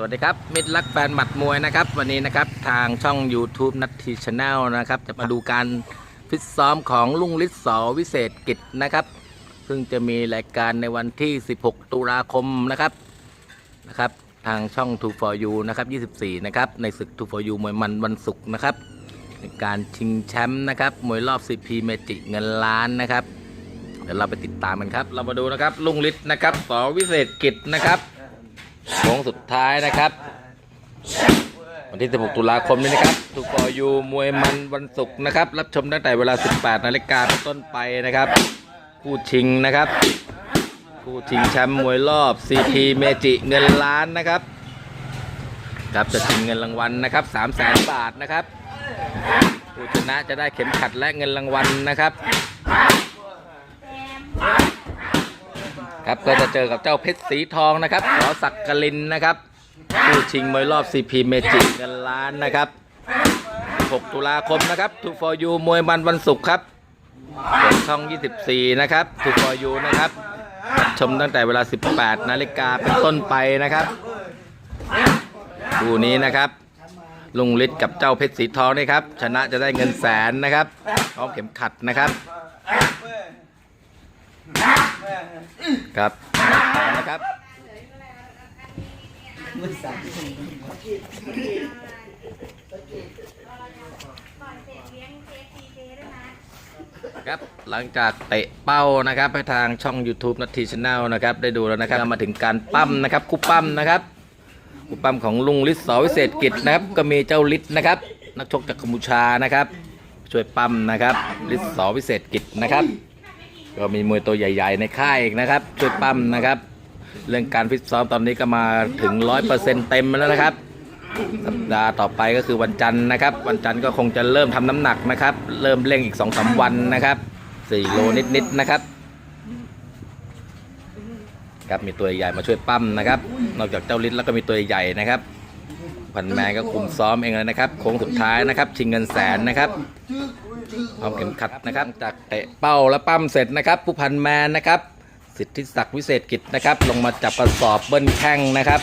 สวัสดีครับมิตรรักแฟนหมัดมวยนะครับ วันนี้นะครับทางช่อง YouTube นัททีชาแนลนะครับ จะมาดูการฟิตซ้อมของลุงฤทธิ์สอวิเศษกิจนะครับ ซึ่งจะมีรายการในวันที่ 16 ตุลาคมนะครับนะครับ ทางช่อง2 for you นะครับ 24 นะครับ ในศึก2 for you มวยมันวันศุกร์นะครับในการชิงแชมป์นะครับมวยรอบ CP เมจิเงินล้านนะครับ เดี๋ยวเราไปติดตามกันครับ เรามาดูนะครับลุงฤทธิ์นะครับสอวิเศษกิจนะครับ โค้งสุดท้ายนะครับ วันที่ 16 ตุลาคมนี้นะครับทูฟอยูมวยมันวันศุกร์นะครับ รับชมตั้งแต่เวลา 18 นาฬิกาเป็นต้นไปนะครับ คู่ชิงนะครับ คู่ชิงแชมป์มวยรอบ CP เมจิเงินล้านนะครับ ครับจะชิงเงินรางวัลนะครับ 3 0 0 0 0 0 บาทนะครับ ผู้ชนะจะได้เข็มขัดและเงินรางวัลนะครับ ครับก็จะเจอกับเจ้าเพชรสีทองนะครับขอศักกลินนะครับผู้ชิงมวยรอบ CP เมจิเงินล้านนะครับ 6 ตุลาคมนะครับทูฟอร์ยูมวยมันวันศุกร์ครับเปิดช่อง 24 นะครับทูฟอร์ยูนะครับชมตั้งแต่เวลา 18 นาฬิกาเป็นต้นไปนะครับคู่นี้นะครับลุงฤทธิ์กับเจ้าเพชรสีทองนี่ครับ ชนะจะได้เงินแสนนะครับพร้อมเข็มขัดนะครับ ครับนะครับครับหลังจากเตะเป้านะครับให้ทางช่อง YouTube นัททีชแนลนะครับได้ดูแล้วนะครับมาถึงการปั้มนะครับคู่ปั้มนะครับคู่ปั้มของลุงฤทธิ์สอวิเศษกิจนะครับก็มีเจ้าฤทธิ์นะครับ นักชกจากกัมพูชานะครับ ช่วยปั้มนะครับฤทธิ์สอวิเศษกิจนะครับ ก็มีมวยตัวใหญ่ๆ ในค่ายอีกนะครับช่วยปั้มนะครับ เรื่องการฟิตซ้อมตอนนี้ก็มาถึง100%เปอร์เซ็นต็มแล้วนะครับ สัปดาห์ต่อไปก็คือวันจันทร์นะครับ วันจันทร์ก็คงจะเริ่มทำน้ำหนักนะครับ เริ่มเร่งอีก2องสาวันนะครับ4โลนิดๆนะครับ ครับมีตัวใหญ่มาช่วยปั้มนะครับ นอกจากเจ้าลิศแล้วก็มีตัวใหญ่นะครับพันแมนก็คุมซ้อมเองเลยนะครับโค้งสุดท้ายนะครับ ชิงเงินแสนนะครับ พร้อมเข็มขัดนะครับ จากเตะเป้าและปั้มเสร็จนะครับผู้พันแมนนะครับ สิทธิศักดิ์วิเศษกิจนะครับ ลงมาจับกระสอบเบิ้ลแข้งนะครับ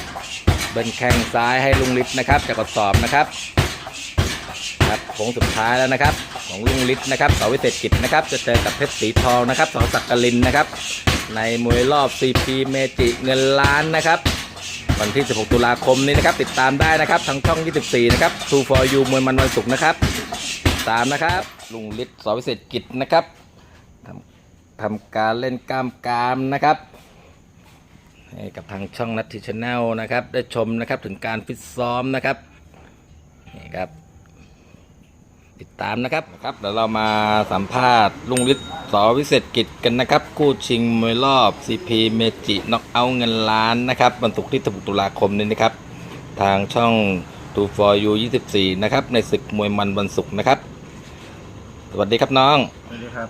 เบิ้ลแข้งซ้ายให้ลุงฤทธิ์นะครับจากกระสอบนะครับครับโค้งสุดท้ายแล้วนะครับ ของลุงฤทธิ์นะครับเสาวิเศษกิจนะครับ จะเจอกับเพชรสีทองนะครับสอศักดิ์ลินนะครับ ในมวยรอบ CP เมจิเงินล้านนะครับวันที่ 16 ตุลาคมนี้นะครับ ติดตามได้นะครับ ทางช่อง 24 นะครับ True for you มวยมันวันศุกร์นะครับ ตามนะครับ ลุงฤทธิ์สอวิเศษกิจนะครับทำทำการเล่นกล้ามกามนะครับให้กับทางช่องนัททีชแนลนะครับ ได้ชมนะครับถึงการฟิตซ้อมนะครับนี่ครับ ติดตามนะครับครับเดี๋ยวเรามาสัมภาษณ์ลุงฤทธิ์สอวิเศษกิจกันนะครับ คู่ชิงมวยรอบ CP เมจิน็อกเอาเงินล้านนะครับวันศุกร์ที่16ตุลาคมนี้นะครับ ทางช่อง2 for you 24 นะครับ ในศึกมวยมันวันศุกร์นะครับ สวัสดีครับน้อง สวัสดีครับ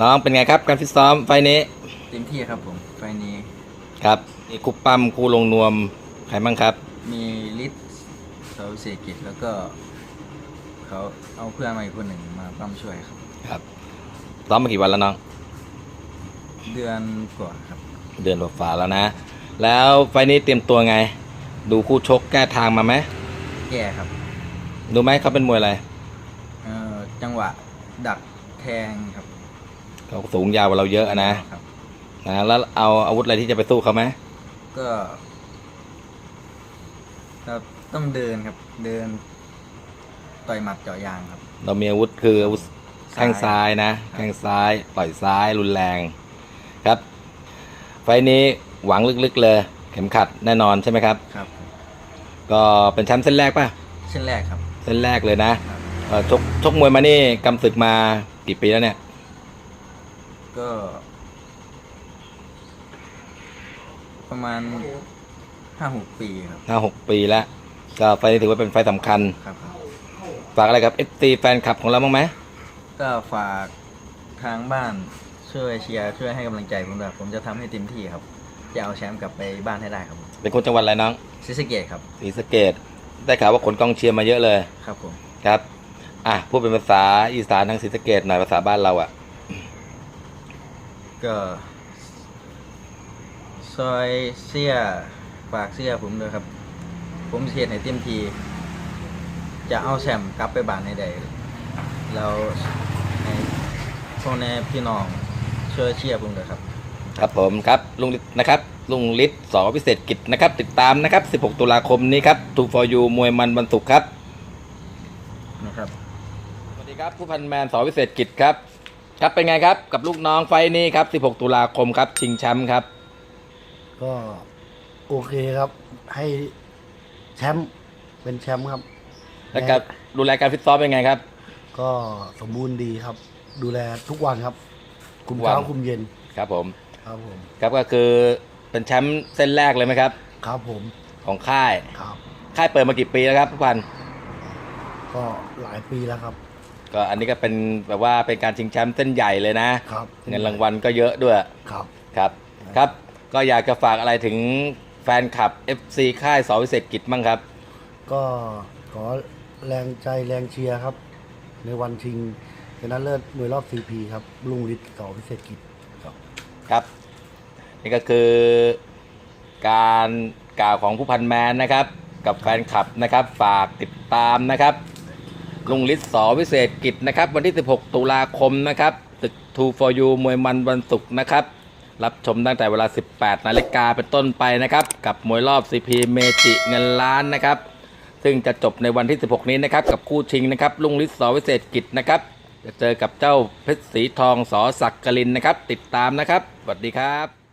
น้องเป็นไงครับ การฟิตซ้อมไฟล์นี้เต็มที่ครับผมไฟล์นี้ครับมีคู่ปั้มคู่ลงนวมใครบ้างครับ มีลิศเสาเสกิจแล้วก็เขาเอาเพื่อนมาอีกคนหนึ่งมาปั้มช่วยครับครับซ้อมมากี่วันแล้วน้อง เดือนกว่าครับ เดือนกว่าๆแล้วนะ แล้วไฟล์นี้เตรียมตัวไง ดูคู่ชกแก้ทางมาไหมแก่ครับ ดูไหมเขาเป็นมวยอะไร เอ่อจังหวะ ดักแทงครับเขาสูงยาวกว่าเราเยอะอะนะครับ นะแล้วเอาอาวุธอะไรที่จะไปสู้เขาไหมก็ก็ต้องเดินครับ เดิน ต่อยหมัดเจาะยางครับ เรามีอาวุธคืออาวุธแข้งซ้ายนะแข้งซ้ายต่อยซ้ายรุนแรงครับ ไฟล์นี้หวังลึกๆเลย เข็มขัดแน่นอนใช่ไหมครับ ครับ ก็เป็นแชมป์เส้นแรกป่ะเส้นแรกครับ เส้นแรกเลยนะ ครับเอ่อ ชกชกมวยมานี่กำศึกมากี่ปีแล้วเนี่ย ก็ ประมาณห้าหกปีครับห้าหกปีแล้วก็ไฟล์นี้ถือว่าเป็นไฟล์สำคัญ ครับ ฝากอะไรกับ FC แฟนคลับของเราบ้างไหม ก็ฝากทางบ้านช่วยเชียร์ช่วยให้กำลังใจผมด้วยผมจะทำให้เต็มที่ครับ จะเอาแชมป์กลับไปบ้านให้ได้ครับเป็นคนจังหวัดอะไรน้องซิสะเกตครับศรีสะเกดได้ข่าวว่าขนกองเชียร์มาเยอะเลย ครับผม ครับ อะพูดเป็นภาษาอีสานทางศรีสะเกดหน่อยภาษาบ้านเราอะ ก็ ซอยเสี้ยฝากเสี้ยผมด้วยครับ ผมเสียให้เต็มที จะเอาแชมป์กลับไปบ้านให้ได้แล้วให้พ่อแม่พี่น้องช่วยเชียร์ผมด้วยครับ ครับผมครับลุงฤทธิ์นะครับลุงฤทธิ์สอพิเศษกิจนะครับ ติดตามนะครับ 16 ตุลาคมนี้ครับ2 for you มวยมันวันศุกร์ครับนะครับสวัส ดีครับผู้พันแมนสอพิเศษกิจครับ ครับเป็นไงครับกับลูกน้องไฟล์นี้ครับ 16 ตุลาคมครับชิงแชมป์ครับ ก็โอเคครับ ให้แชมป์เป็นแชมป์ครับ แล้วก็ดูแลการฟิตซ้อมเป็นไงครับ ก็สมบูรณ์ดีครับ ดูแลทุกวันครับ คุมวันเช้าคุมเย็นครับผมครับผม ครับก็คือเป็นแชมป์เส้นแรกเลยไหมครับ ครับผมของค่ายครับ ค่ายเปิดมากี่ปีแล้วครับผู้พันก็หลายปีแล้วครับ ก็อันนี้ก็เป็นแบบว่าเป็นการชิงแชมป์เส้นใหญ่เลยนะครับเงินรางวัลก็เยอะด้วยครับครับครับ ก็อยากจะฝากอะไรถึงแฟนคลับ FC ค่ายสอวิเศษกิจบ้างครับ ก็ขอแรงใจแรงเชียร์ครับ ในวันชิงชนะเลิศมวยรอบ CP ครับลุงฤทธิ์สอพิเศษกิจครับครับ นี่ก็คือการกล่าวของผู้พันแมนนะครับ กับแฟนคลับนะครับ ฝากติดตามนะครับ ลุงฤทธิ์สอวิเศษกิจนะครับ วันที่ 16 ตุลาคมนะครับตึก2 for you มวยมันวันศุกร์นะครับ รับชมตั้งแต่เวลา 18 นาฬิกาเป็นต้นไปนะครับ กับมวยรอบ CP เมจิเงินล้านนะครับ ซึ่งจะจบในวันที่ 16 นี้นะครับ กับคู่ชิงนะครับ ลุงฤทธิ์สอวิเศษกิจนะครับ จะเจอกับเจ้าเพชรสีทองสอศักกลินนะครับ ติดตามนะครับสวัสดีครับ